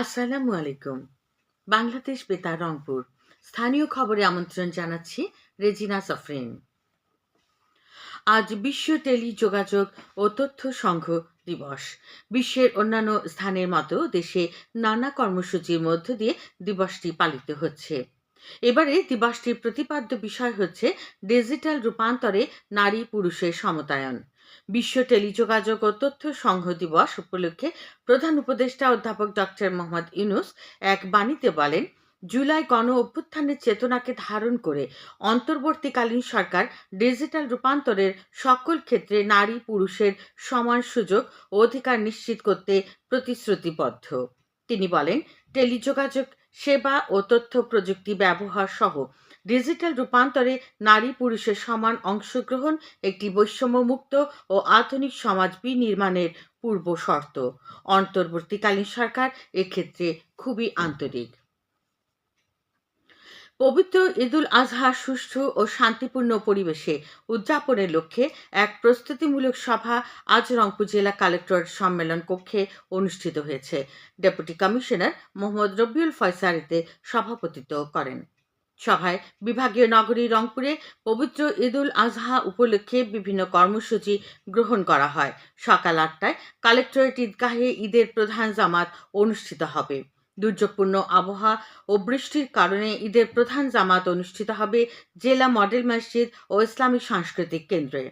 আসসালামু আলাইকুম বাংলাদেশ বেতার, রংপুর। স্থানীয় খবরে আমন্ত্রণ জানাচ্ছি রেজিনা সফরিন। আজ বিশ্ব টেলিযোগাযোগ ও তথ্য সংঘ দিবস। বিশ্বের অন্যান্য স্থানের মতো দেশে নানা কর্মসূচির মধ্য দিয়ে দিবসটি পালিত হচ্ছে। এবারে দিবসটির প্রতিপাদ্য বিষয় হচ্ছে ডিজিটাল রূপান্তরে নারী পুরুষের সমতায়ন। বিশ্ব টেলিযোগাযোগ ও তথ্য সংঘ দিবস উপলক্ষে প্রধান উপদেষ্টা অধ্যাপক ডক্টর মোহাম্মদ ইউনুস এক বাণীতে বলেন, জুলাই গণ অভ্যুত্থানের চেতনাকে ধারণ করে অন্তর্বর্তীকালীন সরকার ডিজিটাল রূপান্তরের সকল ক্ষেত্রে নারী পুরুষের সমান সুযোগ ও অধিকার নিশ্চিত করতে প্রতিশ্রুতিবদ্ধ। তিনি বলেন, টেলিযোগাযোগ, সেবা ও তথ্য প্রযুক্তি ব্যবহার সহ ডিজিটাল রূপান্তরে নারী পুরুষের সমান অংশগ্রহণ, একটি বৈষম্যমুক্ত ও আধুনিক সমাজ বিনির্মাণের পূর্ব শর্ত। অন্তর্বর্তীকালীন সরকার এক্ষেত্রে খুবই আন্তরিক। পবিত্র ঈদুল আজহা সুষ্ঠু ও শান্তিপূর্ণ পরিবেশে উদযাপনের লক্ষ্যে এক প্রস্তুতিমূলক সভা আজ রংপুর জেলা কালেক্টর সম্মেলন কক্ষে অনুষ্ঠিত হয়েছে। ডেপুটি কমিশনার মোহাম্মদ রবিউল ফয়সারিতে সভাপতিত্ব করেন। সভায় বিভাগীয় নগরী রংপুরে পবিত্র ঈদুল আজহা উপলক্ষে বিভিন্ন কর্মসূচি গ্রহণ করা হয়। সকাল আটটায় কালেক্টরেট ঈদগাহে ঈদের প্রধান জামাত অনুষ্ঠিত হবে। দুর্যোগপূর্ণ আবহাওয়া ও বৃষ্টির কারণে ঈদের প্রধান জামাত অনুষ্ঠিত হবে জেলা মডেল মসজিদ ও ইসলামী সাংস্কৃতিক কেন্দ্রে।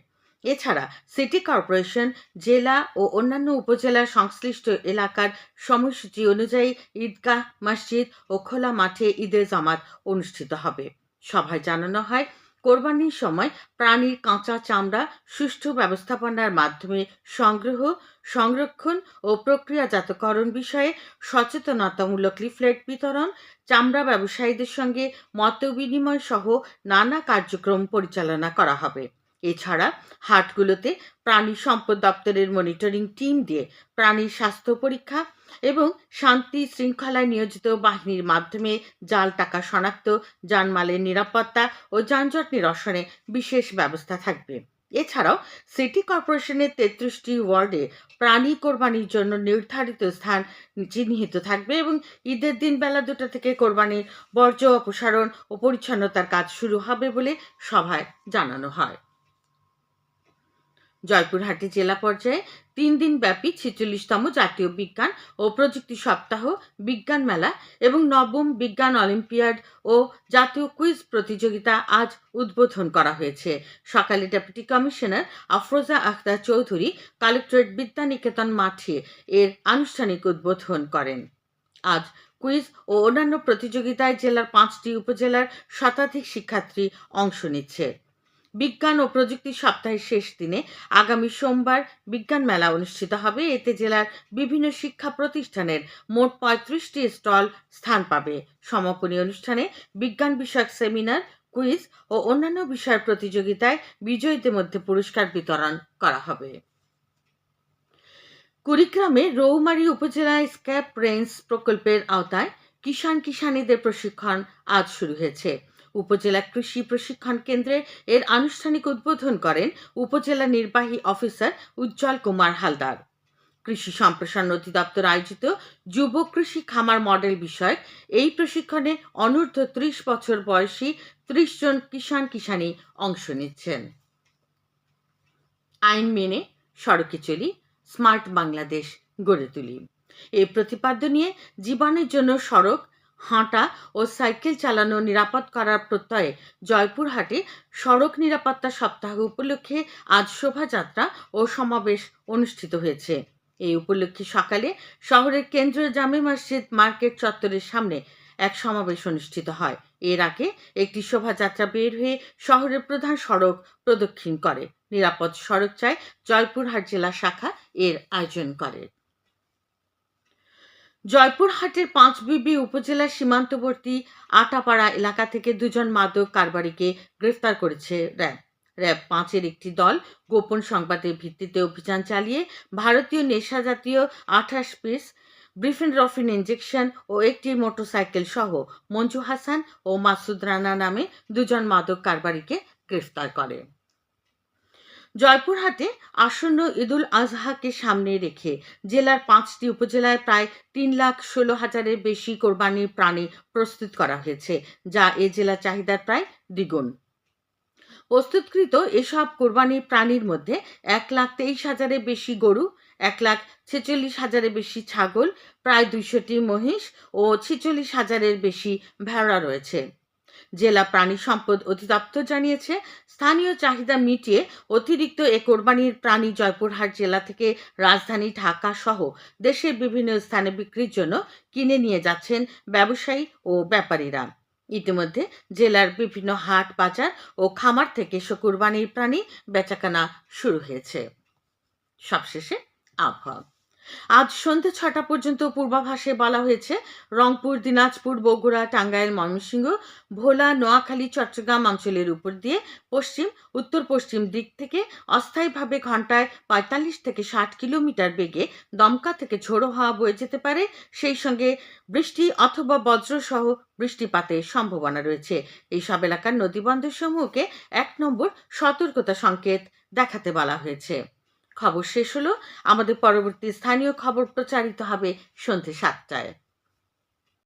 এছাড়া সিটি কর্পোরেশন, জেলা ও অন্যান্য উপজেলার সংশ্লিষ্ট এলাকার সময়সূচি অনুযায়ী ঈদগাহ মসজিদ ও খোলা মাঠে ঈদের জামাত অনুষ্ঠিত হবে। সভায় জানানো হয়, কোরবানির সময় প্রাণীর কাঁচা চামড়া সুষ্ঠু ব্যবস্থাপনার মাধ্যমে সংগ্রহ, সংরক্ষণ ও প্রক্রিয়াজাতকরণ বিষয়ে সচেতনতামূলক লিফলেট বিতরণ, চামড়া ব্যবসায়ীদের সঙ্গে মত বিনিময় সহ নানা কার্যক্রম পরিচালনা করা হবে। এছাড়া হাটগুলোতে প্রাণী সম্পদ দপ্তরের মনিটরিং টিম দিয়ে প্রাণীর স্বাস্থ্য পরীক্ষা এবং শান্তি শৃঙ্খলায় নিয়োজিত বাহিনীর মাধ্যমে জাল টাকা শনাক্ত, যানমালের নিরাপত্তা ও যানজট নিরসনে বিশেষ ব্যবস্থা থাকবে। এছাড়াও সিটি কর্পোরেশনের তেত্রিশটি ওয়ার্ডে প্রাণী কোরবানির জন্য নির্ধারিত স্থান চিহ্নিত থাকবে এবং ঈদের দিন বেলা দুটা থেকে কোরবানির বর্জ্য অপসারণ ও পরিচ্ছন্নতার কাজ শুরু হবে বলে সভায় জানানো হয়। জয়পুরহাটে জেলা পর্যায়ে তিন দিন ব্যাপী ছেচল্লিশতম জাতীয় বিজ্ঞান ও প্রযুক্তি সপ্তাহ, বিজ্ঞান মেলা এবং নবম বিজ্ঞান অলিম্পিয়াড ও জাতীয় কুইজ প্রতিযোগিতা আজ উদ্বোধন করা হয়েছে। সকালে deputy commissioner Afroza Akhtar Chowdhury collectorate Bidyaniketan মাঠে এর আনুষ্ঠানিক উদ্বোধন করেন। আজ কুইজ ও অন্যান্য প্রতিযোগিতায় জেলার পাঁচটি উপজেলার শতাধিক শিক্ষার্থী অংশ নিচ্ছে। বিজ্ঞান ও প্রযুক্তি সপ্তাহের শেষ দিনে আগামী সোমবার বিজ্ঞান মেলা অনুষ্ঠিত হবে। এতে জেলার বিভিন্ন শিক্ষা প্রতিষ্ঠানের মোট পঁয়ত্রিশটি স্টল স্থান পাবে। সমাপনী অনুষ্ঠানে বিজ্ঞান বিষয়ক সেমিনার, কুইজ ও অন্যান্য বিষয়ের প্রতিযোগিতায় বিজয়ীদের মধ্যে পুরস্কার বিতরণ করা হবে। কুড়িগ্রামে রৌমারী উপজেলায় স্ক্যাপ রেঞ্জ প্রকল্পের আওতায় কিষাণ কিষানীদের প্রশিক্ষণ আজ শুরু হয়েছে। উপজেলা কৃষি প্রশিক্ষণ কেন্দ্রে এর আনুষ্ঠানিক উদ্বোধন করেন উপজেলা নির্বাহী অফিসার উজ্জ্বল কুমার হালদার। কৃষি সম্প্রসারণ অধিদপ্তর আয়োজিত যুব কৃষি খামার মডেল বিষয়ক এই প্রশিক্ষণে অনূর্ধ্ব ত্রিশ বছর বয়সী ত্রিশ জন কিষাণ কিষাণী অংশ নিচ্ছেন। আইন মেনে সড়কে চলি, স্মার্ট বাংলাদেশ গড়ে তুলি। এই প্রতিপাদ্য নিয়ে জীবনের জন্য সড়ক হাঁটা ও সাইকেল চালানো নিরাপদ করার প্রত্যয়ে জয়পুরহাটে সড়ক নিরাপত্তা সপ্তাহ উপলক্ষে আজ শোভাযাত্রা ও সমাবেশ অনুষ্ঠিত হয়েছে। এই উপলক্ষে সকালে শহরের কেন্দ্রীয় জামে মসজিদ মার্কেট চত্বরের সামনে এক সমাবেশ অনুষ্ঠিত হয়। এর আগে একটি শোভাযাত্রা বের হয়ে শহরের প্রধান সড়ক প্রদক্ষিণ করে। নিরাপদ সড়ক চায় জয়পুরহাট জেলা শাখা এর আয়োজন করে। জয়পুরহাটের পাঁচবিবি উপজেলার সীমান্তবর্তী আটাপাড়া এলাকা থেকে দুজন মাদক কারবারিকে গ্রেফতার করেছে র্যাব। র্যাব পাঁচের একটি দল গোপন সংবাদের ভিত্তিতে অভিযান চালিয়ে ভারতীয় নেশা জাতীয় আঠাশ পিস ব্রিফিন রফিন ইঞ্জেকশন ও একটি মোটরসাইকেল সহ মঞ্জু হাসান ও মাসুদ রানা নামে দুজন মাদক কারবারিকে গ্রেফতার করে। জয়পুরহাটে আসন্ন ঈদুল আজহাকে সামনে রেখে জেলার পাঁচটি উপজেলায় প্রায় তিন লাখ ষোলো হাজারের বেশি কোরবানির প্রাণী প্রস্তুত করা হয়েছে, যা এ জেলার চাহিদার প্রায় দ্বিগুণ। প্রস্তুতকৃত এসব কোরবানির প্রাণীর মধ্যে এক লাখ তেইশ হাজারের বেশি গরু, এক লাখ ছেচল্লিশ হাজারের বেশি ছাগল, প্রায় দুইশোটি মহিষ ও ছেচল্লিশ হাজারের বেশি ভেড়া রয়েছে। জেলা প্রাণী সম্পদ অধিদপ্তর জানিয়েছে, স্থানীয় চাহিদা মিটিয়ে অতিরিক্ত এ কোরবানির প্রাণী জয়পুরহাট জেলা থেকে রাজধানী ঢাকা সহ দেশের বিভিন্ন স্থানে বিক্রির জন্য কিনে নিয়ে যাচ্ছেন ব্যবসায়ী ও ব্যাপারীরা। ইতিমধ্যে জেলার বিভিন্ন হাট, বাজার ও খামার থেকে কোরবানির প্রাণী বেচাকেনা শুরু হয়েছে। সবশেষে আবহাওয়া। আজ সন্ধ্যে ছটা পর্যন্ত পূর্বাভাসে বলা হয়েছে, রংপুর, দিনাজপুর, বগুড়া, টাঙ্গাইল, ময়মনসিংহ, ভোলা, নোয়াখালী, চট্টগ্রাম অঞ্চলের উপর দিয়ে পশ্চিম উত্তর পশ্চিম দিক থেকে অস্থায়ীভাবে ঘন্টায় পঁয়তাল্লিশ থেকে ষাট কিলোমিটার বেগে দমকা থেকে ঝোড়ো হাওয়া বয়ে যেতে পারে। সেই সঙ্গে বৃষ্টি অথবা বজ্রসহ বৃষ্টিপাতের সম্ভাবনা রয়েছে। এই সব এলাকার নদীবন্দর সমূহকে এক নম্বর সতর্কতা সংকেত দেখাতে বলা হয়েছে। খবর শেষ হলো। আমাদের পরবর্তী স্থানীয় খবর প্রচারিত হবে সন্ধ্যে সাতটায়।